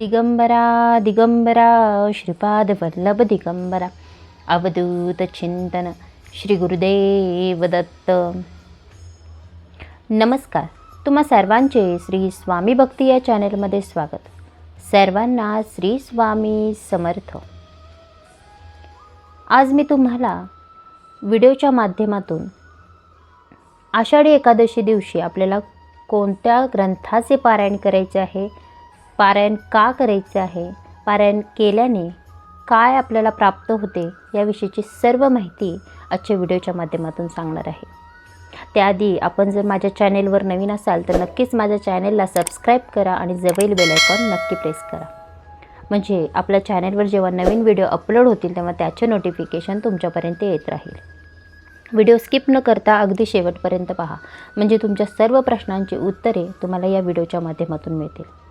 दिगंबरा दिगंबरा श्रीपाद वल्लभ दिगंबरा अवधूत चिंतन श्री गुरुदेव दत्त। नमस्कार तुम्हा सर्वांचे श्री स्वामी भक्ती या चॅनेलमध्ये स्वागत. सर्वांना श्री स्वामी समर्थ. आज मी तुम्हाला व्हिडिओच्या माध्यमातून आषाढी एकादशी दिवशी आपल्याला कोणत्या ग्रंथाचे पारायण करायचे आहे पारायण का करायचे आहे? पारायण केल्याने काय आपल्याला प्राप्त होते याविषयीची सर्व माहिती आजच्या व्हिडिओच्या माध्यमातून सांगणार आहे. त्याआधी आपण जर माझ्या चॅनेलवर नवीन असाल तर नक्कीच माझ्या चॅनेलला सबस्क्राईब करा आणि जवळील बेलायकॉन नक्की प्रेस करा. म्हणजे आपल्या चॅनेलवर जेव्हा नवीन व्हिडिओ अपलोड होतील तेव्हा त्याचे नोटिफिकेशन तुमच्यापर्यंत येत राहील. व्हिडिओ स्किप न करता अगदी शेवटपर्यंत पहा. म्हणजे तुमच्या सर्व प्रश्नांची उत्तरे तुम्हाला या व्हिडिओच्या माध्यमातून मिळतील.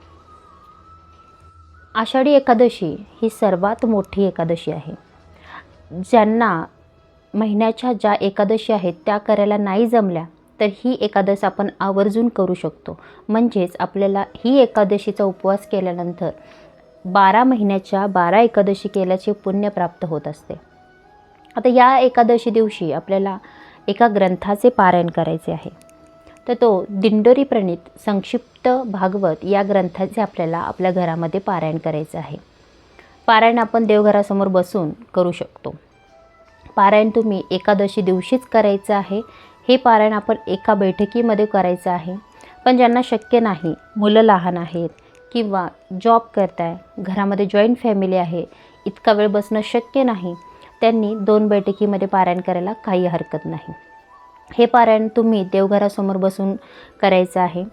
आषाढी एकादशी ही सर्वात मोठी एकादशी आहे. ज्यांना महिन्याच्या ज्या एकादशी आहेत त्या करायला नाही जमल्या तर ही एकादश आपण आवर्जून करू शकतो. म्हणजेच आपल्याला ही एकादशीचा उपवास केल्यानंतर बारा महिन्याच्या बारा एकादशी केल्याचे पुण्य प्राप्त होत असते. आता या एकादशी दिवशी आपल्याला एका ग्रंथाचे पारायण करायचे आहे. तर तो दिंडोरी प्रणित संक्षिप्त भागवत या ग्रंथाचे आपल्याला आपल्या घरामध्ये पारायण करायचं आहे. पारायण आपण देवघरासमोर बसून करू शकतो. पारायण तुम्ही एकादशी दिवशीच करायचं आहे. हे पारायण आपण एका बैठकीमध्ये करायचं आहे. पण ज्यांना शक्य नाही मुलं लहान आहेत किंवा जॉब करताय घरामध्ये जॉईंट फॅमिली आहे इतका वेळ बसणं शक्य नाही त्यांनी दोन बैठकीमध्ये पारायण करायला काही हरकत नाही. हे पारायण तुम्ही देवघरासमोर बसून करायचं आहे.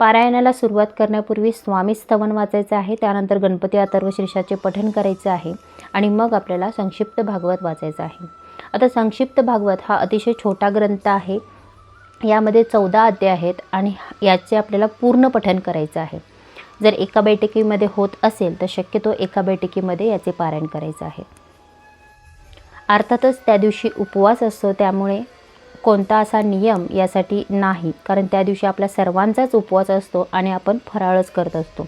पारायणाला सुरुवात करण्यापूर्वी स्वामी स्तवन वाचायचं आहे त्यानंतर गणपती अथर्व शीर्षाचे पठण करायचं आहे आणि मग आपल्याला संक्षिप्त भागवत वाचायचं आहे. आता संक्षिप्त भागवत हा अतिशय छोटा ग्रंथ आहे. यामध्ये चौदा अध्याय आहेत आणि याचे आपल्याला पूर्ण पठण करायचं आहे. जर एका बैठकीमध्ये होत असेल तर शक्यतो एका बैठकीमध्ये याचे पारायण करायचं आहे. अर्थातच त्या दिवशी उपवास असतो त्यामुळे कोणता असा नियम यासाठी नाही. कारण त्या दिवशी आपला सर्वांचाच उपवास असतो आणि आपण फराळच करत असतो.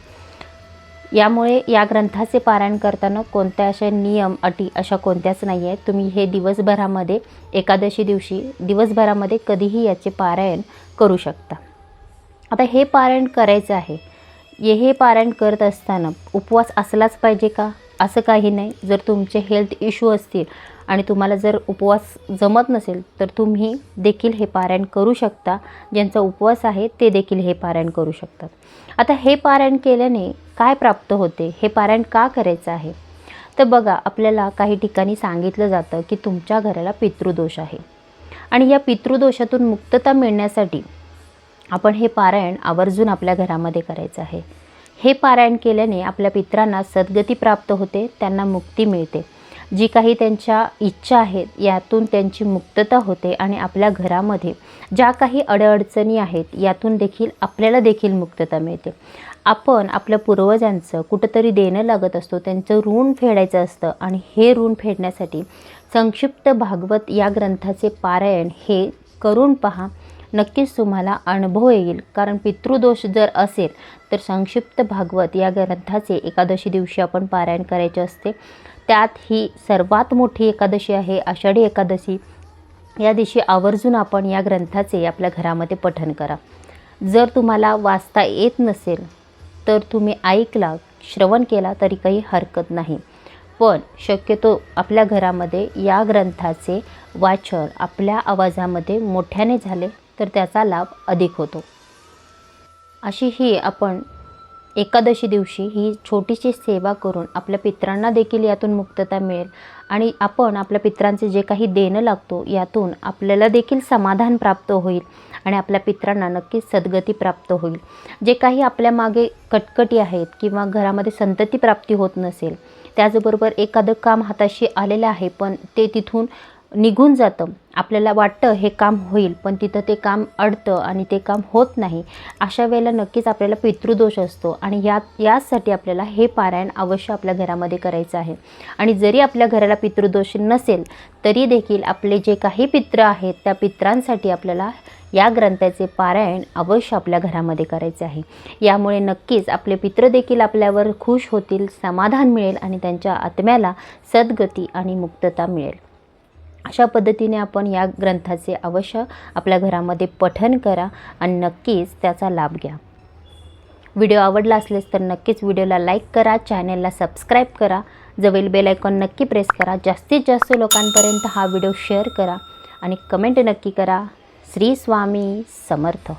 यामुळे या ग्रंथाचे पारायण करताना कोणत्या अशा नियम अटी अशा कोणत्याच नाही आहेत तुम्ही हे दिवसभरामध्ये एकादशी दिवशी दिवसभरामध्ये कधीही याचे पारायण करू शकता. आता हे पारायण करायचं आहे. ये हे पारायण करत असताना उपवास असलाच पाहिजे का? असं काही नाही. जर तुमचे हेल्थ इश्यू असतील आणि तुम्हाला जर उपवास जमत नसेल तर तुम्ही देखील हे पारायण करू शकता. ज्यांचा उपवास आहे ते देखील हे पारायण करू शकतात. आता हे पारायण केल्याने काय प्राप्त होते? हे पारायण का करायचं आहे? तर बघा आपल्याला काही ठिकाणी सांगितलं जातं की तुमच्या घराला पितृदोष आहे. आणि या पितृदोषातून मुक्तता मिळण्यासाठी आपण हे पारायण आवर्जून आपल्या घरामध्ये करायचं आहे. हे पारायण केल्याने आपल्या पित्रांना सद्गती प्राप्त होते त्यांना मुक्ती मिळते. जी काही त्यांच्या इच्छा आहेत यातून त्यांची मुक्तता होते आणि आपल्या घरामध्ये ज्या काही अडअडचणी आहेत यातून देखील आपल्याला देखील मुक्तता मिळते. आपण आपल्या पूर्वजांचं कुठंतरी देणं लागत असतो त्यांचं ऋण फेडायचं असतं आणि हे ऋण फेडण्यासाठी संक्षिप्त भागवत या ग्रंथाचे पारायण हे करून पहा. नक्कीच तुम्हाला अनुभव येईल. कारण पितृदोष जर असेल तर संक्षिप्त भागवत या ग्रंथाचे एकादशी दिवशी आपण पारायण करायचे असते. त्यात ही सर्वात मोठी एकादशी आहे आषाढी एकादशी. या दिवशी आवर्जून आपण या ग्रंथाचे आपल्या घरामध्ये पठण करा. जर तुम्हाला वाचता येत नसेल तर तुम्ही ऐकला श्रवण केला तरी काही हरकत नाही. पण शक्यतो आपल्या घरामध्ये या ग्रंथाचे वाचन आपल्या आवाजामध्ये मोठ्याने झाले तर त्याचा लाभ अधिक होतो. अशी ही आपण एकादशी दिवशी ही छोटीशी सेवा करून आपल्या पित्रांना देखील यातून मुक्तता मिळेल आणि आपण आपल्या पित्रांचे जे काही देणं लागतो यातून आपल्याला देखील समाधान प्राप्त होईल आणि आपल्या पित्रांना नक्कीच सद्गती प्राप्त होईल. जे काही आपल्या मागे कटकटी आहेत किंवा घरामध्ये संतती प्राप्ती होत नसेल त्याचबरोबर एखादं काम हाताशी आलेलं आहे पण ते तिथून निघून जातं. आपल्याला वाटतं हे काम होईल पण तिथं ते काम अडतं आणि ते काम होत नाही. अशा वेळेला नक्कीच आपल्याला पितृदोष असतो आणि या यासाठी आपल्याला हे पारायण अवश्य आपल्या घरामध्ये करायचं आहे. आणि जरी आपल्या घराला पितृदोष नसेल तरी देखील आपले जे काही पित्र आहेत त्या पित्रांसाठी आपल्याला या ग्रंथाचे पारायण अवश्य आपल्या घरामध्ये करायचे आहे. यामुळे नक्कीच आपले पित्र देखील आपल्यावर खुश होतील समाधान मिळेल आणि त्यांच्या आत्म्याला सद्गती आणि मुक्तता मिळेल. अशा पद्धतीने आपण या ग्रंथाचे अवश्य आपल्या घरामध्ये पठन करा आणि नक्कीच त्याचा लाभ घ्या. व्हिडिओ आवडला असलेस तर नक्कीच व्हिडिओला लाईक करा चॅनलला सबस्क्राईब करा जवळ बेल आयकॉन नक्की प्रेस करा जास्तीत जास्त लोकांपर्यंत हा व्हिडिओ शेअर करा आणि कमेंट नक्की करा. श्री स्वामी समर्थ.